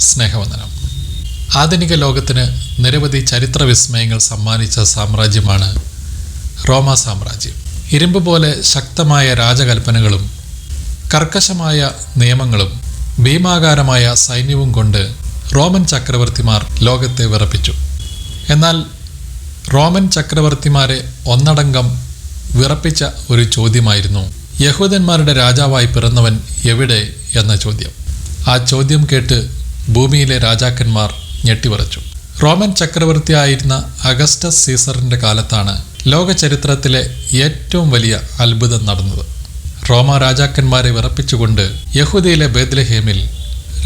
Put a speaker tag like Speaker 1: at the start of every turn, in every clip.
Speaker 1: സ്നേഹവന്ദനം. ആധുനിക ലോകത്തിന് നിരവധി ചരിത്ര വിസ്മയങ്ങൾ സമ്മാനിച്ച സാമ്രാജ്യമാണ് റോമ സാമ്രാജ്യം. ഇരുമ്പ് പോലെ ശക്തമായ രാജകൽപ്പനകളും കർക്കശമായ നിയമങ്ങളും ഭീമാകാരമായ സൈന്യവും കൊണ്ട് റോമൻ ചക്രവർത്തിമാർ ലോകത്തെ വിറപ്പിച്ചു. എന്നാൽ റോമൻ ചക്രവർത്തിമാരെ ഒന്നടങ്കം വിറപ്പിച്ച ഒരു ചോദ്യമായിരുന്നു യഹൂദന്മാരുടെ രാജാവായി പിറന്നവൻ എവിടെ എന്ന ചോദ്യം. ആ ചോദ്യം കേട്ട് ഭൂമിയിലെ രാജാക്കന്മാർ ഞെട്ടിവറച്ചു. റോമൻ ചക്രവർത്തിയായിരുന്ന അഗസ്റ്റസ് സീസറിന്റെ കാലത്താണ് ലോക ചരിത്രത്തിലെ ഏറ്റവും വലിയ അത്ഭുതം നടന്നത്. റോമ രാജാക്കന്മാരെ വിറപ്പിച്ചുകൊണ്ട് യഹൂദയിലെ ബേദ്ലഹേമിൽ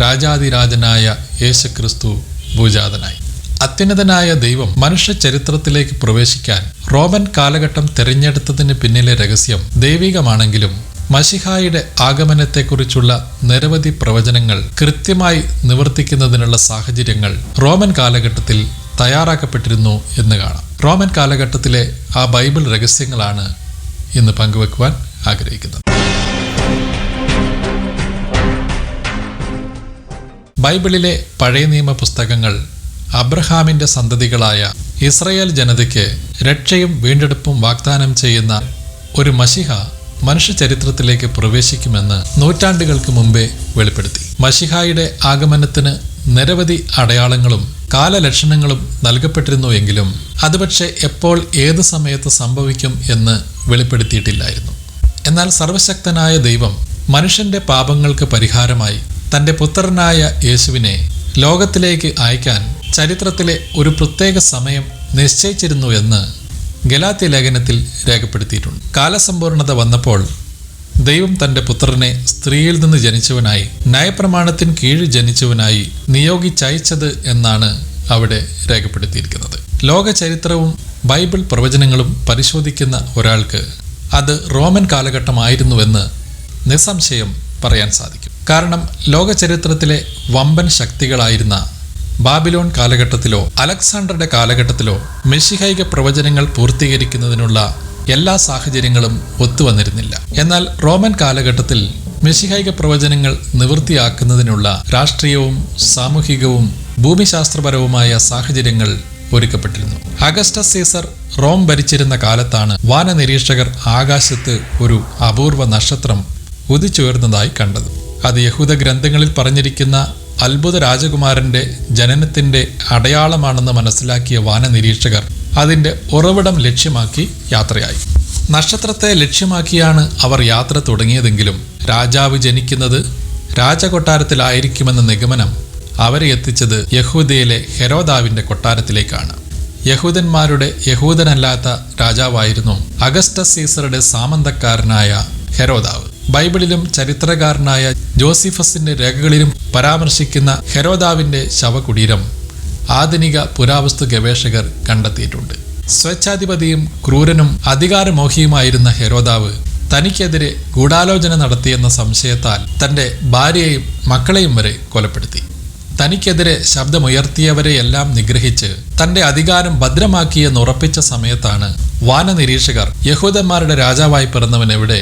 Speaker 1: രാജാതിരാജനായ യേശുക്രിസ്തു ഭൂജാതനായി. അത്യുന്നതനായ ദൈവം മനുഷ്യ ചരിത്രത്തിലേക്ക് പ്രവേശിക്കാൻ റോമൻ കാലഘട്ടം തിരഞ്ഞെടുത്തതിന് പിന്നിലെ രഹസ്യം ദൈവികമാണെങ്കിലും മഷിഹായുടെ ആഗമനത്തെക്കുറിച്ചുള്ള നിരവധി പ്രവചനങ്ങൾ കൃത്യമായി നിവർത്തിക്കുന്നതിനുള്ള സാഹചര്യങ്ങൾ റോമൻ കാലഘട്ടത്തിൽ തയ്യാറാക്കപ്പെട്ടിരുന്നു എന്ന് കാണാം. റോമൻ കാലഘട്ടത്തിലെ ആ ബൈബിൾ രഹസ്യങ്ങളാണ് ഇന്ന് പങ്കുവെക്കുവാൻ ആഗ്രഹിക്കുന്നത്. ബൈബിളിലെ പഴയ നിയമ പുസ്തകങ്ങൾ അബ്രഹാമിന്റെ സന്തതികളായ ഇസ്രയേൽ ജനതയ്ക്ക് രക്ഷയും വീണ്ടെടുപ്പും വാഗ്ദാനം ചെയ്യുന്ന ഒരു മഷിഹ മനുഷ്യ ചരിത്രത്തിലേക്ക് പ്രവേശിക്കുമെന്ന് നൂറ്റാണ്ടുകൾക്ക് മുമ്പേ വെളിപ്പെടുത്തി. മഷിഹായുടെ ആഗമനത്തിന് നിരവധി അടയാളങ്ങളും കാലലക്ഷണങ്ങളും നൽകപ്പെട്ടിരുന്നുവെങ്കിലും അത് പക്ഷേ എപ്പോൾ ഏത് സമയത്ത് സംഭവിക്കും എന്ന് വെളിപ്പെടുത്തിയിട്ടില്ലായിരുന്നു. എന്നാൽ സർവശക്തനായ ദൈവം മനുഷ്യന്റെ പാപങ്ങൾക്ക് പരിഹാരമായി തന്റെ പുത്രനായ യേശുവിനെ ലോകത്തിലേക്ക് അയക്കാൻ ചരിത്രത്തിലെ ഒരു പ്രത്യേക സമയം നിശ്ചയിച്ചിരുന്നു എന്ന് ഗലാത്യ ലേഖനത്തിൽ രേഖപ്പെടുത്തിയിട്ടുണ്ട്. കാലസമ്പൂർണത വന്നപ്പോൾ ദൈവം തന്റെ പുത്രനെ സ്ത്രീയിൽ നിന്ന് ജനിച്ചവനായി നയപ്രമാണത്തിന് കീഴിൽ ജനിച്ചവനായി നിയോഗിച്ചയച്ചത് എന്നാണ് അവിടെ രേഖപ്പെടുത്തിയിരിക്കുന്നത്. ലോക ചരിത്രവും ബൈബിൾ പ്രവചനങ്ങളും പരിശോധിക്കുന്ന ഒരാൾക്ക് അത് റോമൻ കാലഘട്ടമായിരുന്നുവെന്ന് നിസ്സംശയം പറയാൻ സാധിക്കും. കാരണം ലോക ചരിത്രത്തിലെ വമ്പൻ ശക്തികളായിരുന്ന ബാബിലോൺ കാലഘട്ടത്തിലോ അലക്സാണ്ടറുടെ കാലഘട്ടത്തിലോ മെഷിഹൈക പ്രവചനങ്ങൾ പൂർത്തീകരിക്കുന്നതിനുള്ള എല്ലാ സാഹചര്യങ്ങളും ഒത്തുവന്നിരുന്നില്ല. എന്നാൽ റോമൻ കാലഘട്ടത്തിൽ മെഷിഹൈക പ്രവചനങ്ങൾ നിവൃത്തിയാക്കുന്നതിനുള്ള രാഷ്ട്രീയവും സാമൂഹികവും ഭൂമിശാസ്ത്രപരവുമായ സാഹചര്യങ്ങൾ ഒരുക്കപ്പെട്ടിരുന്നു. അഗസ്റ്റസ് സീസർ റോം ഭരിച്ചിരുന്ന കാലത്താണ് വാനനിരീക്ഷകർ ആകാശത്ത് ഒരു അപൂർവ നക്ഷത്രം ഉദിച്ചുയർന്നതായി കണ്ടത്. അത് യഹൂദ ഗ്രന്ഥങ്ങളിൽ പറഞ്ഞിരിക്കുന്ന അത്ഭുത രാജകുമാരന്റെ ജനനത്തിന്റെ അടയാളമാണെന്ന് മനസ്സിലാക്കിയ വാനനിരീക്ഷകർ അതിന്റെ ഉറവിടം ലക്ഷ്യമാക്കി യാത്രയായി. നക്ഷത്രത്തെ ലക്ഷ്യമാക്കിയാണ് അവർ യാത്ര തുടങ്ങിയതെങ്കിലും രാജാവ് ജനിക്കുന്നത് രാജകൊട്ടാരത്തിലായിരിക്കുമെന്ന നിഗമനം അവരെ എത്തിച്ചത് യഹൂദയിലെ ഹെരോദാവിന്റെ കൊട്ടാരത്തിലേക്കാണ്. യഹൂദന്മാരുടെ യഹൂദനല്ലാത്ത രാജാവായിരുന്നു അഗസ്റ്റസ് സീസറുടെ സാമന്തക്കാരനായ ഹെരോദാവ്. ബൈബിളിലും ചരിത്രകാരനായ ജോസിഫസിന്റെ രേഖകളിലും പരാമർശിക്കുന്ന ഹെരോദാവിന്റെ ശവകുടീരം ആധുനിക പുരാവസ്തു ഗവേഷകർ കണ്ടെത്തിയിട്ടുണ്ട്. സ്വച്ഛാധിപതിയും ക്രൂരനും അധികാരമോഹിയുമായിരുന്ന ഹെരോദാവ് തനിക്കെതിരെ ഗൂഢാലോചന നടത്തിയെന്ന സംശയത്താൽ തന്റെ ഭാര്യയെയും മക്കളെയും വരെ കൊലപ്പെടുത്തി. തനിക്കെതിരെ ശബ്ദമുയർത്തിയവരെയെല്ലാം നിഗ്രഹിച്ച് തന്റെ അധികാരം ഭദ്രമാക്കിയെന്ന് ഉറപ്പിച്ച സമയത്താണ് വാനനിരീക്ഷകർ യഹൂദന്മാരുടെ രാജാവായി പിറന്നവൻ എവിടെ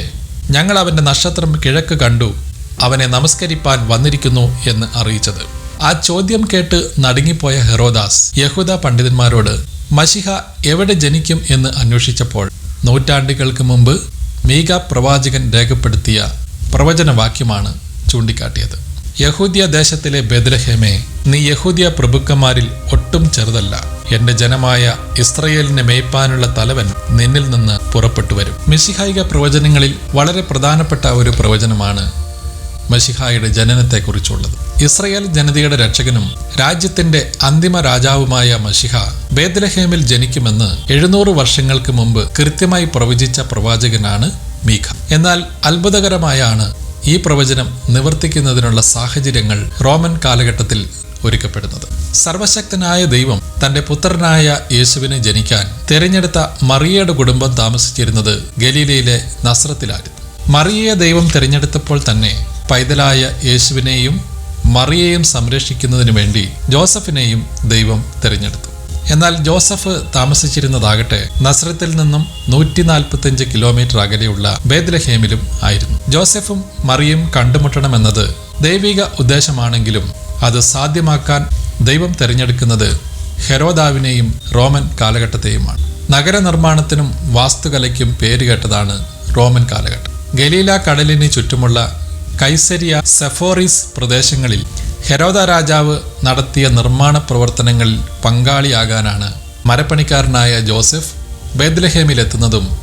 Speaker 1: ഞങ്ങൾ അവന്റെ നക്ഷത്രം കിഴക്ക് കണ്ടു. അവനെ നമസ്കരിപ്പാൻ വന്നിരിക്കുന്നു എന്ന് അറിയിച്ചത്. ആ ചോദ്യം കേട്ട് നടുങ്ങിപ്പോയ ഹെറോദാസ് യഹൂദ പണ്ഡിതന്മാരോട് മഷിഹ എവിടെ ജനിക്കും എന്ന് അന്വേഷിച്ചപ്പോൾ നൂറ്റാണ്ടുകൾക്ക് മുമ്പ് മീക പ്രവാചകൻ രേഖപ്പെടുത്തിയ പ്രവചനവാക്യമാണ് ചൂണ്ടിക്കാട്ടിയത്. യഹൂദ്യ ദേശത്തിലെ ബദ്രഹേമേ നീ യഹൂദ്യ പ്രഭുക്കന്മാരിൽ ഒട്ടും ചെറുതല്ല. എന്റെ ജനമായ ഇസ്രയേലിനെ മേയ്പ്പാനുള്ള തലവൻ നിന്നിൽ നിന്ന് പുറപ്പെട്ടു വരും. മിശിഹായിക പ്രവചനങ്ങളിൽ വളരെ പ്രധാനപ്പെട്ട ഒരു പ്രവചനമാണ് മഷിഹായുടെ ജനനത്തെക്കുറിച്ചുള്ളത്. ഇസ്രയേൽ ജനതയുടെ രക്ഷകനും രാജ്യത്തിന്റെ അന്തിമ രാജാവുമായ മഷിഹ ബേദ്ലഹേമിൽ ജനിക്കുമെന്ന് എഴുന്നൂറ് വർഷങ്ങൾക്ക് മുമ്പ് കൃത്യമായി പ്രവചിച്ച പ്രവാചകനാണ് മീഖ. എന്നാൽ അത്ഭുതകരമായാണ് ഈ പ്രവചനം നിവർത്തിക്കുന്നതിനുള്ള സാഹചര്യങ്ങൾ റോമൻ കാലഘട്ടത്തിൽ ഒരുക്കപ്പെടുന്നത്. സർവശക്തനായ ദൈവം തന്റെ പുത്രനായ യേശുവിനെ ജനിക്കാൻ തിരഞ്ഞെടുത്ത മറിയയുടെ കുടുംബം താമസിച്ചിരുന്നത് ഗലീലയിലെ നസ്രത്തിലായിരുന്നു. മറിയയെ ദൈവം തിരഞ്ഞെടുത്തപ്പോൾ തന്നെ പൈതലായ യേശുവിനെയും മറിയയും സംരക്ഷിക്കുന്നതിനു വേണ്ടി ജോസഫിനെയും ദൈവം തിരഞ്ഞെടുത്തു. എന്നാൽ ജോസഫ് താമസിച്ചിരുന്നതാകട്ടെ നസ്രത്തിൽ നിന്നും നൂറ്റി നാൽപ്പത്തിയഞ്ച് കിലോമീറ്റർ അകലെയുള്ള ബേദ്ലഹേമിലും ആയിരുന്നു. ജോസഫും മറിയും കണ്ടുമുട്ടണമെന്നത് ദൈവിക ഉദ്ദേശമാണെങ്കിലും അത് സാധ്യമാക്കാൻ ദൈവം തിരഞ്ഞെടുക്കുന്നത് ഹെരോദാവിനെയും റോമൻ കാലഘട്ടത്തെയുമാണ്. നഗര നിർമ്മാണത്തിനും വാസ്തുകലയ്ക്കും പേരുകേട്ടതാണ് റോമൻ കാലഘട്ടം. ഗലീല കടലിന് ചുറ്റുമുള്ള കൈസരിയ സെഫോറിസ് പ്രദേശങ്ങളിൽ ഹെരോദ രാജാവ് നടത്തിയ നിർമ്മാണ പ്രവർത്തനങ്ങളിൽ പങ്കാളിയാകാനാണ് മരപ്പണിക്കാരനായ ജോസഫ് ബേദ്ലഹേമിലെത്തുന്നതും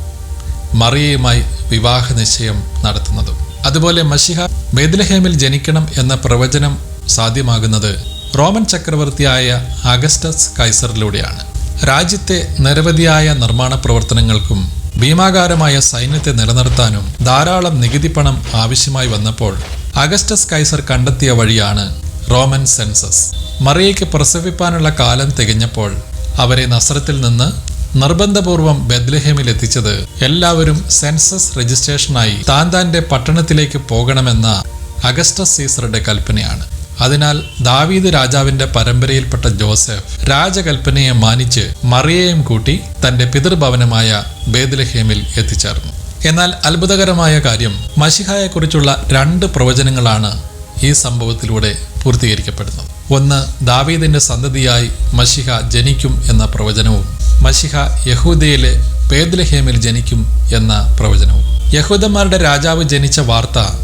Speaker 1: മറിയയുമായി വിവാഹ നിശ്ചയം നടത്തുന്നതും. അതുപോലെ മഷിഹ ബേദ്ലഹേമിൽ ജനിക്കണം എന്ന പ്രവചനം സാധ്യമാകുന്നത് റോമൻ ചക്രവർത്തിയായ അഗസ്റ്റസ് കൈസറിലൂടെയാണ്. രാജ്യത്തെ നിരവധിയായ നിർമ്മാണ പ്രവർത്തനങ്ങൾക്കും ഭീമാകാരമായ സൈന്യത്തെ നിലനിർത്താനും ധാരാളം നികുതി പണം ആവശ്യമായി വന്നപ്പോൾ അഗസ്റ്റസ് കൈസർ കണ്ടെത്തിയ വഴിയാണ് റോമൻ സെൻസസ്. മറിയയ്ക്ക് പ്രസവിപ്പാനുള്ള കാലം തികഞ്ഞപ്പോൾ അവരെ നസ്രത്തിൽ നിന്ന് നിർബന്ധപൂർവം ബദ്ലഹേമിൽ എത്തിച്ചത് എല്ലാവരും സെൻസസ് രജിസ്ട്രേഷനായി താൻ തന്റെ പട്ടണത്തിലേക്ക് പോകണമെന്ന അഗസ്റ്റസ് സീസറുടെ കൽപ്പനയാണ്. അതിനാൽ ദാവീദ് രാജാവിന്റെ പരമ്പരയിൽപ്പെട്ട ജോസഫ് രാജകൽപ്പനയെ മാനിച്ച് മറിയയും കൂട്ടി തന്റെ പിതൃഭവനമായ ബേദ്ലഹേമിൽ എത്തിച്ചേർന്നു. എന്നാൽ അത്ഭുതകരമായ കാര്യം മഷിഹായെക്കുറിച്ചുള്ള രണ്ട് പ്രവചനങ്ങളാണ് ഈ സംഭവത്തിലൂടെ പൂർത്തീകരിക്കപ്പെടുന്നത്. ഒന്ന് ദാവീദിന്റെ സന്തതിയായി മഷിഹ ജനിക്കും എന്ന പ്രവചനവും മഷിഹ യഹൂദയിലെ ബേദ്ലഹേമിൽ ജനിക്കും എന്ന പ്രവചനവും. യഹൂദന്മാരുടെ രാജാവ് ജനിച്ച വാർത്ത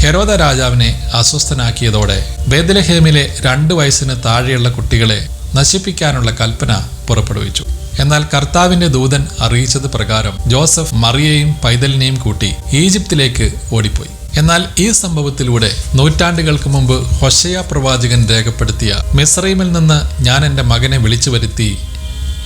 Speaker 1: ഹെരോദ രാജാവിനെ അസ്വസ്ഥനാക്കിയതോടെ ബേദലഹേമിലെ രണ്ട് വയസ്സിന് താഴെയുള്ള കുട്ടികളെ നശിപ്പിക്കാനുള്ള കൽപ്പന പുറപ്പെടുവിച്ചു. എന്നാൽ കർത്താവിന്റെ ദൂതൻ അറിയിച്ചത് പ്രകാരം ജോസഫ് മറിയയും പൈതലിനെയും കൂട്ടി ഈജിപ്തിലേക്ക് ഓടിപ്പോയി. എന്നാൽ ഈ സംഭവത്തിലൂടെ നൂറ്റാണ്ടുകൾക്ക് മുമ്പ് ഹൊഷയ പ്രവാചകൻ രേഖപ്പെടുത്തിയ മിസ്രൈമിൽ നിന്ന് ഞാൻ എന്റെ മകനെ വിളിച്ചു വരുത്തി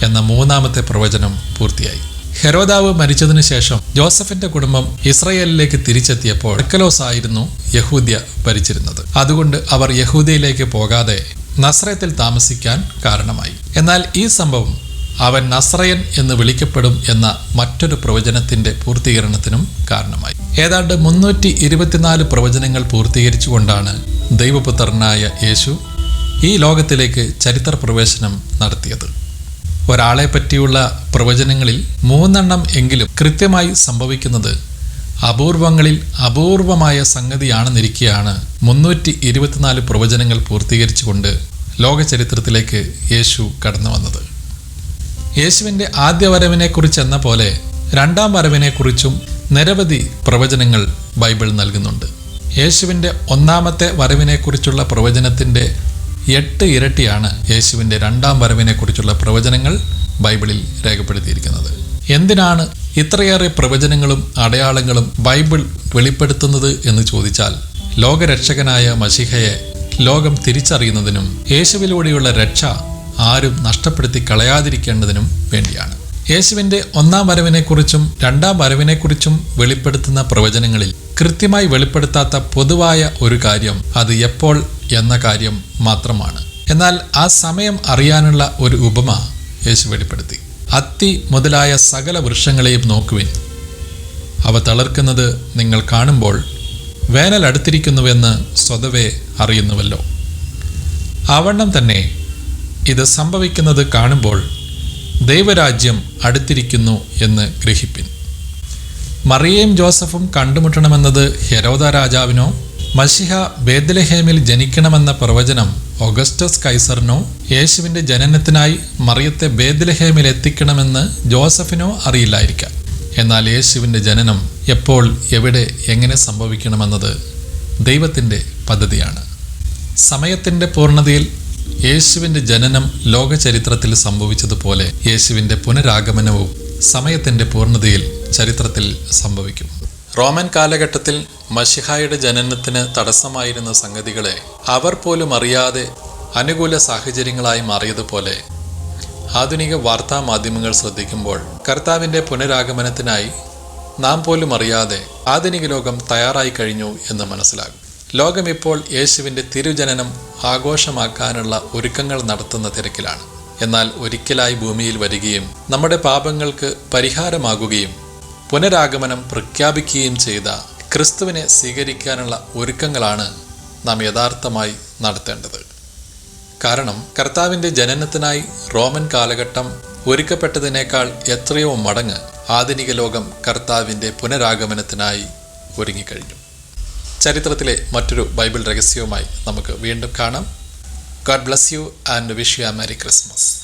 Speaker 1: എന്ന മൂന്നാമത്തെ പ്രവചനം പൂർത്തിയായി. ഹെരോദാവ് മരിച്ചതിനു ശേഷം ജോസഫിന്റെ കുടുംബം ഇസ്രയേലിലേക്ക് തിരിച്ചെത്തിയപ്പോൾ അർക്കലോസ് ആയിരുന്നു യഹൂദ്യ ഭരിച്ചിരുന്നത്. അതുകൊണ്ട് അവർ യഹൂദയിലേക്ക് പോകാതെ നസ്രയത്തിൽ താമസിക്കാൻ കാരണമായി. എന്നാൽ ഈ സംഭവം അവൻ നസ്രയൻ എന്ന് വിളിക്കപ്പെടും എന്ന മറ്റൊരു പ്രവചനത്തിന്റെ പൂർത്തീകരണത്തിനും കാരണമായി. ഏതാണ്ട് മുന്നൂറ്റി ഇരുപത്തിനാല് പ്രവചനങ്ങൾ പൂർത്തീകരിച്ചുകൊണ്ടാണ് ദൈവപുത്രനായ യേശു ഈ ലോകത്തിലേക്ക് ചരിത്ര പ്രവേശനം നടത്തിയത്. ഒരാളെ പറ്റിയുള്ള പ്രവചനങ്ങളിൽ മൂന്നെണ്ണം എങ്കിലും കൃത്യമായി സംഭവിക്കുന്നത് അപൂർവങ്ങളിൽ അപൂർവമായ സംഗതിയാണെന്നിരിക്കെയാണ് മുന്നൂറ്റി ഇരുപത്തിനാല് പ്രവചനങ്ങൾ പൂർത്തീകരിച്ചുകൊണ്ട് ലോകചരിത്രത്തിലേക്ക് യേശു കടന്നു വന്നത്. യേശുവിന്റെ ആദ്യ വരവിനെക്കുറിച്ച് എന്ന പോലെ രണ്ടാം വരവിനെക്കുറിച്ചും നിരവധി പ്രവചനങ്ങൾ ബൈബിൾ നൽകുന്നുണ്ട്. യേശുവിന്റെ ഒന്നാമത്തെ വരവിനെക്കുറിച്ചുള്ള പ്രവചനത്തിന്റെ എട്ട് ഇരട്ടിയാണ് യേശുവിന്റെ രണ്ടാം വരവിനെക്കുറിച്ചുള്ള പ്രവചനങ്ങൾ ബൈബിളിൽ രേഖപ്പെടുത്തിയിരിക്കുന്നത്. എന്തിനാണ് ഇത്രയേറെ പ്രവചനങ്ങളും അടയാളങ്ങളും ബൈബിൾ വെളിപ്പെടുത്തുന്നത് എന്ന് ചോദിച്ചാൽ ലോകരക്ഷകനായ മഷിഹയെ ലോകം തിരിച്ചറിയുന്നതിനും യേശുവിലൂടെയുള്ള രക്ഷ ആരും നഷ്ടപ്പെടുത്തി കളയാതിരിക്കേണ്ടതിനും വേണ്ടിയാണ്. യേശുവിന്റെ ഒന്നാം വരവിനെക്കുറിച്ചും രണ്ടാം വരവിനെക്കുറിച്ചും വെളിപ്പെടുത്തുന്ന പ്രവചനങ്ങളിൽ കൃത്യമായി വെളിപ്പെടുത്താത്ത പൊതുവായ ഒരു കാര്യം അത് എപ്പോൾ എന്ന കാര്യം മാത്രമാണ്. എന്നാൽ ആ സമയം അറിയാനുള്ള ഒരു ഉപമ യേശു വെളിപ്പെടുത്തി. അത്തി മുതലായ സകല വൃക്ഷങ്ങളെയും നോക്കുവിൻ. അവ തളർക്കുന്നത് നിങ്ങൾ കാണുമ്പോൾ വേനൽ അടുത്തിരിക്കുന്നുവെന്ന് സ്വതവേ അറിയുന്നുവല്ലോ. ആവണ്ണം തന്നെ ഇത് സംഭവിക്കുന്നത് കാണുമ്പോൾ ദൈവരാജ്യം അടുത്തിരിക്കുന്നു എന്ന് ഗ്രഹിപ്പിൻ. മറിയയും ജോസഫും കണ്ടുമുട്ടണമെന്നത് ഹെരോദ രാജാവിനോ മഷിഹ ബേദ്ലഹേമിൽ ജനിക്കണമെന്ന പ്രവചനം ഒഗസ്റ്റസ് കൈസറിനോ യേശുവിന്റെ ജനനത്തിനായി മറിയത്തെ ബേദ്ലഹേമിൽ എത്തിക്കണമെന്ന് ജോസഫിനോ അറിയില്ലായിരിക്കാം. എന്നാൽ യേശുവിന്റെ ജനനം എപ്പോൾ എവിടെ എങ്ങനെ സംഭവിക്കണമെന്നത് ദൈവത്തിന്റെ പദ്ധതിയാണ്. സമയത്തിന്റെ പൂർണതയിൽ യേശുവിന്റെ ജനനം ലോകചരിത്രത്തിൽ സംഭവിച്ചതുപോലെ യേശുവിന്റെ പുനരാഗമനവും സമയത്തിന്റെ പൂർണതയിൽ ചരിത്രത്തിൽ സംഭവിക്കും. റോമൻ കാലഘട്ടത്തിൽ മഷിഹായുടെ ജനനത്തിന് തടസ്സമായിരുന്ന സംഗതികളെ അവർ പോലും അറിയാതെ അനുകൂല സാഹചര്യങ്ങളായി മാറിയതുപോലെ ആധുനിക വാർത്താ മാധ്യമങ്ങൾ ശ്രദ്ധിക്കുമ്പോൾ കർത്താവിന്റെ പുനരാഗമനത്തിനായി നാം പോലും അറിയാതെ ആധുനിക ലോകം തയ്യാറായി കഴിഞ്ഞു എന്ന് മനസ്സിലാകും. ലോകം ഇപ്പോൾ യേശുവിന്റെ തിരുജനനം ആഘോഷമാക്കാനുള്ള ഒരുക്കങ്ങൾ നടത്തുന്ന തിരക്കിലാണ്. എന്നാൽ ഒരിക്കലായി ഭൂമിയിൽ വരികയും നമ്മുടെ പാപങ്ങൾക്ക് പരിഹാരമാകുകയും പുനരാഗമനം പ്രഖ്യാപിക്കുകയും ചെയ്ത ക്രിസ്തുവിനെ സ്വീകരിക്കാനുള്ള ഒരുക്കങ്ങളാണ് നാം യഥാർത്ഥമായി നടത്തേണ്ടത്. കാരണം കർത്താവിന്റെ ജനനത്തിനായി റോമൻ കാലഘട്ടം ഒരുക്കപ്പെട്ടതിനേക്കാൾ എത്രയോ മടങ്ങ് ആധുനിക ലോകം കർത്താവിന്റെ പുനരാഗമനത്തിനായി ഒരുങ്ങിക്കഴിഞ്ഞു. ചരിത്രത്തിലെ മറ്റൊരു ബൈബിൾ രഹസ്യവുമായി നമുക്ക് വീണ്ടും കാണാം. God bless you and wish you a merry Christmas.